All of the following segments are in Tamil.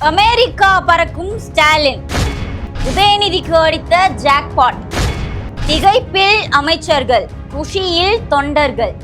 அமெரிக்கா பறக்கும் ஸ்டாலின். உதயநிதிக்கு அடித்த ஜாக்பாட் திகைப்பில் அமைச்சர்கள் குஷியில் தொண்டர்கள்.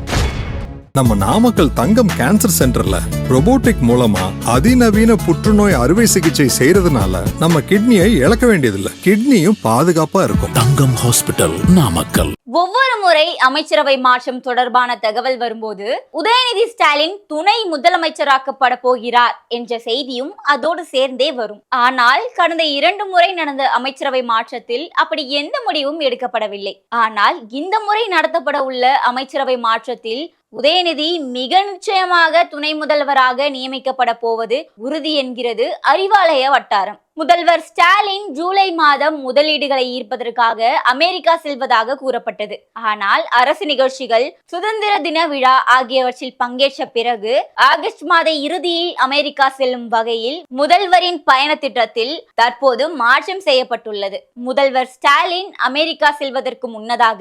நம்ம நாமக்கல் தங்கம் கேன்சர் சென்டர்ல robotic மூலமா அதிநவீன புற்றுநோய் அறுவை சிகிச்சை செய்யறதுனால நம்ம கிட்னியை இழக்க வேண்டியதில்லை. கிட்னியும் பாதுகாப்பா இருக்கும். தங்கம் ஹாஸ்பிட்டல் நாமக்கல். ஒவ்வொரு முறை அமைச்சரவை மாற்றம் தொடர்பான தகவல் வரும்போது உதயநிதி ஸ்டாலின் துணை முதலமைச்சராக்கப்பட போகிறார் என்ற செய்தியும் அதோடு சேர்ந்தே வரும். ஆனால் கடந்த இரண்டு முறை நடந்த அமைச்சரவை மாற்றத்தில் அப்படி எந்த முடிவும் எடுக்கப்படவில்லை. ஆனால் இந்த முறை நடத்தப்பட உள்ள அமைச்சரவை மாற்றத்தில் உதயநிதி மிக நிச்சயமாக துணை முதல்வராக நியமிக்கப்பட போவது உறுதி என்கிறது அறிவாலய வட்டாரம். முதல்வர் ஸ்டாலின் ஜூலை மாதம் முதலீடுகளை ஈர்ப்பதற்காக அமெரிக்கா செல்வதாக கூறப்பட்டது. ஆனால் அரசு நிகழ்ச்சிகள் சுதந்திர தின விழா ஆகியவற்றில் பங்கேற்ற பிறகு ஆகஸ்ட் மாத இறுதியில் அமெரிக்கா செல்லும் வகையில் முதல்வரின் பயண திட்டத்தில் தற்போது மாற்றம் செய்யப்பட்டுள்ளது. முதல்வர் ஸ்டாலின் அமெரிக்கா செல்வதற்கு முன்னதாக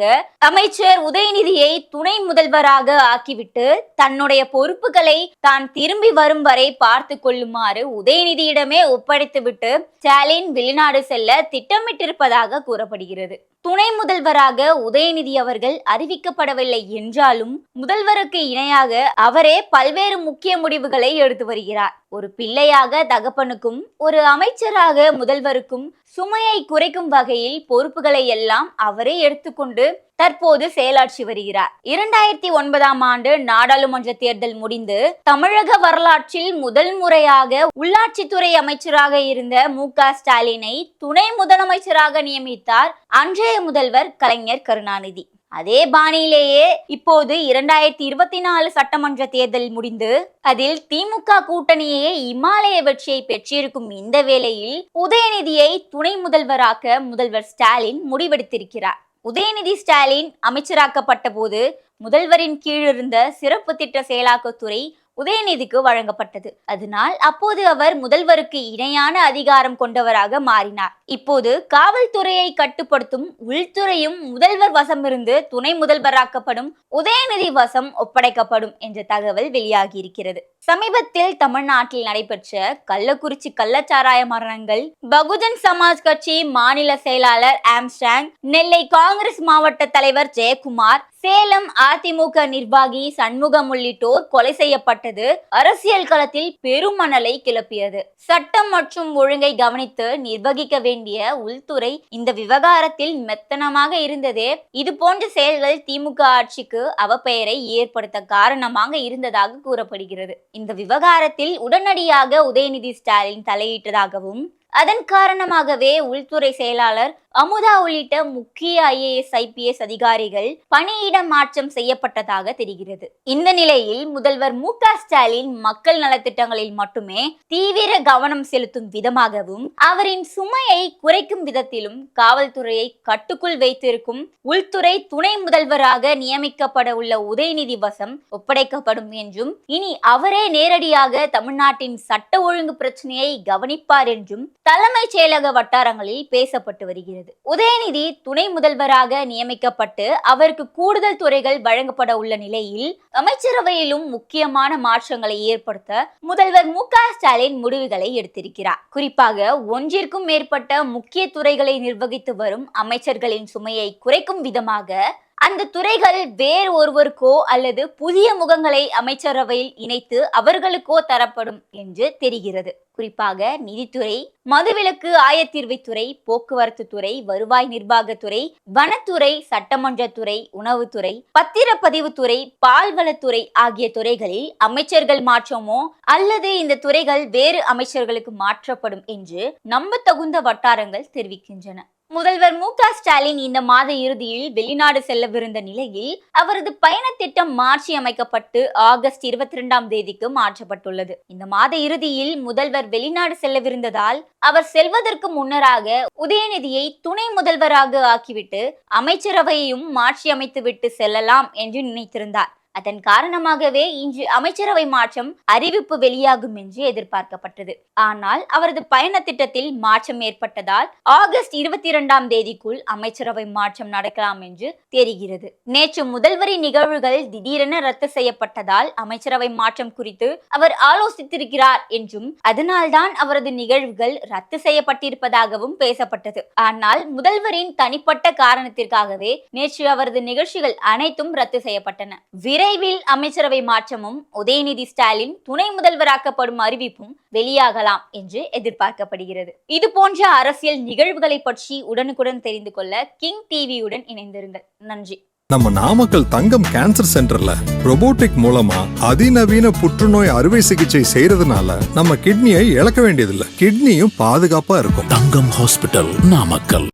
அமைச்சர் உதயநிதியை துணை முதல்வராக ஆக்கிவிட்டு தன்னுடைய பொறுப்புகளை தான் திரும்பி வரும் வரை பார்த்து கொள்ளுமாறு உதயநிதியிடமே ஒப்படைத்துவிட்டு ஸ்டாலின் வெளிநாடு செல்ல திட்டமிட்டிருப்பதாக கூறப்படுகிறது. துணை முதல்வராக உதயநிதி அவர்கள் அறிவிக்கப்படவில்லை என்றாலும் முதல்வருக்கு இணையாக அவரே பல்வேறு முக்கிய முடிவுகளை எடுத்து வருகிறார். ஒரு பிள்ளையாக தகப்பனுக்கும் ஒரு அமைச்சராக முதல்வருக்கும் சுமையை குறைக்கும் வகையில் பொறுப்புகளை எல்லாம் அவரே எடுத்துக்கொண்டு தற்போது செயலாற்றி வருகிறார். இரண்டாயிரத்தி ஒன்பதாம் ஆண்டு நாடாளுமன்ற தேர்தல் முடிந்து தமிழக வரலாற்றில் முதல் முறையாக உள்ளாட்சித்துறை அமைச்சராக இருந்த மு க ஸ்டாலினை துணை முதலமைச்சராக நியமித்தார் அன்றைய முதல்வர் கலைஞர் கருணாநிதி. அதே பாணியிலேயே இப்போது இரண்டாயிரத்தி இருபத்தி நாலு சட்டமன்ற தேர்தல் முடிந்து அதில் திமுக கூட்டணியே இமாலய வெற்றியை பெற்றிருக்கும் இந்த வேளையில் உதயநிதியை துணை முதல்வராக்க முதல்வர் ஸ்டாலின் முடிவெடுத்திருக்கிறார். உதயநிதி ஸ்டாலின் அமைச்சராக்கப்பட்ட போது முதல்வரின் கீழிருந்த சிறப்பு திட்ட செயலாக்கத்துறை உதயநிதிக்கு வழங்கப்பட்டது. அதனால் அப்போது அவர் முதல்வருக்கு இணையான அதிகாரம் கொண்டவராக மாறினார். இப்போது காவல்துறையை கட்டுப்படுத்தும் உள்துறையும் முதல்வர் வசமிருந்து துணை முதல்வராக்கப்படும் உதயநிதி வசம் ஒப்படைக்கப்படும் என்ற தகவல் வெளியாகி இருக்கிறது சமீபத்தில் தமிழ்நாட்டில் நடைபெற்ற கள்ளக்குறிச்சி கள்ளச்சாராய மரணங்கள் பகுஜன் சமாஜ் கட்சி மாநில செயலாளர் ஆம்ஸ்டாங் நெல்லை காங்கிரஸ் மாவட்ட தலைவர் ஜெயக்குமார் சேலம் அதிமுக நிர்வாகி சண்முகம் உள்ளிட்டோர் கொலை செய்யப்பட்டது. அரசியல் களத்தில் பெருமணலை கிளப்பியது. சட்டம் மற்றும் ஒழுங்கை கவனித்து நிர்வகிக்க வேண்டிய உள்துறை இந்த விவகாரத்தில் மெத்தனமாக இருந்ததே. இது போன்ற செயல்கள் திமுக ஆட்சிக்கு அவப்பெயரை ஏற்படுத்த காரணமாக இருந்ததாக கூறப்படுகிறது. இந்த விவகாரத்தில் உடனடியாக உதயநிதி ஸ்டாலின் தலையிட்டதாகவும் அதன் காரணமாகவே உள்துறை செயலாளர் அமுதா உள்ளிட்ட முக்கிய ஐஏஎஸ் ஐபிஎஸ் அதிகாரிகள் பணியிட மாற்றம் செய்யப்பட்டதாக தெரிகிறது. இந்த நிலையில் முதல்வர் மு க ஸ்டாலின் மக்கள் நலத்திட்டங்களில் மட்டுமே தீவிர கவனம் செலுத்தும் விதமாகவும் அவரின் சுமையை குறைக்கும் விதத்திலும் காவல்துறையை கட்டுக்குள் வைத்திருக்கும் உள்துறை துணை முதல்வராக நியமிக்கப்பட உள்ள உதயநிதி வசம் ஒப்படைக்கப்படும் என்றும் இனி அவரே நேரடியாக தமிழ்நாட்டின் சட்ட ஒழுங்கு பிரச்சனையை கவனிப்பார் என்றும் தலைமைச் செயலக வட்டாரங்களில் பேசப்பட்டு வருகிறது. உதயநிதி துணை முதல்வராக நியமிக்கப்பட்டு அவருக்கு கூடுதல் துறைகள் வழங்கப்பட உள்ள நிலையில் அமைச்சரவையிலும் முக்கியமான மாற்றங்களை ஏற்படுத்த முதல்வர் மு க ஸ்டாலின் முடிவுகளை எடுத்திருக்கிறார். குறிப்பாக ஒன்றிற்கும் மேற்பட்ட முக்கிய துறைகளை நிர்வகித்து வரும் அமைச்சர்களின் சுமையை குறைக்கும் விதமாக அந்த துறைகள் வேறு ஒருவருக்கோ அல்லது புதிய முகங்களை அமைச்சரவையில் இணைத்து அவர்களுக்கோ தரப்படும் என்று தெரிகிறது. குறிப்பாக நிதித்துறை மதுவிலக்கு ஆயத்தீர்வைத்துறை போக்குவரத்து துறை வருவாய் நிர்வாகத்துறை வனத்துறை சட்டமன்றத்துறை உணவுத்துறை பத்திரப்பதிவுத்துறை பால்வளத்துறை ஆகிய துறைகளில் அமைச்சர்கள் மாற்றமோ அல்லது இந்த துறைகள் வேறு அமைச்சர்களுக்கு மாற்றப்படும் என்று நம்பத்தகுந்த வட்டாரங்கள் தெரிவிக்கின்றன. முதல்வர் மு க ஸ்டாலின் இந்த மாத இறுதியில் வெளிநாடு செல்லவிருந்த நிலையில் அவரது பயண திட்டம் மாற்றி அமைக்கப்பட்டு ஆகஸ்ட் இருபத்தி இரண்டாம் தேதிக்கு மாற்றப்பட்டுள்ளது. இந்த மாத இறுதியில் முதல்வர் வெளிநாடு செல்லவிருந்ததால் அவர் செல்வதற்கு முன்னராக உதயநிதியை துணை முதல்வராக ஆக்கிவிட்டு அமைச்சரவையையும் மாற்றி அமைத்துவிட்டு செல்லலாம் என்று நினைத்திருந்தார். அதன் காரணமாகவே இன்று அமைச்சரவை மாற்றம் அறிவிப்பு வெளியாகும் என்று எதிர்பார்க்கப்பட்டது. ஆனால் அவரது பயண திட்டத்தில் மாற்றம் ஏற்பட்டதால் ஆகஸ்ட் இருபத்தி இரண்டாம் தேதிக்குள் அமைச்சரவை மாற்றம் நடக்கலாம் என்று தெரிகிறது. நேற்று முதல்வரின் நிகழ்வுகள் திடீரென ரத்து செய்யப்பட்டதால் அமைச்சரவை மாற்றம் குறித்து அவர் ஆலோசித்திருக்கிறார் என்றும் அதனால்தான் அவரது நிகழ்வுகள் ரத்து செய்யப்பட்டிருப்பதாகவும் பேசப்பட்டது. ஆனால் முதல்வரின் தனிப்பட்ட காரணத்திற்காகவே நேற்று அவரது நிகழ்ச்சிகள் அனைத்தும் ரத்து செய்யப்பட்டன. விரைவில் அமைச்சரவை மாற்றமும் உதயநிதி ஸ்டாலின் துணை முதல்வராக்கப்படும் அறிவிப்பும் வெளியாகலாம் என்று எதிர்பார்க்கப்படுகிறது. இது போன்ற அரசியல் நிகழ்வுகளை பற்றி உடனுக்குடன் தெரிந்து கொள்ள கிங் டிவியுடன் இணைந்திருங்கள். நன்றி. நம்ம நாமக்கல் தங்கம் கேன்சர் சென்டர்ல robotic மூலமா அதிநவீன புற்றுநோய் அறுவை சிகிச்சை செய்யறதுனால நம்ம கிட்னியை இழக்க வேண்டியதில்லை. கிட்னியும் பாதுகாப்பா இருக்கும். தங்கம் ஹாஸ்பிட்டல் நாமக்கல்.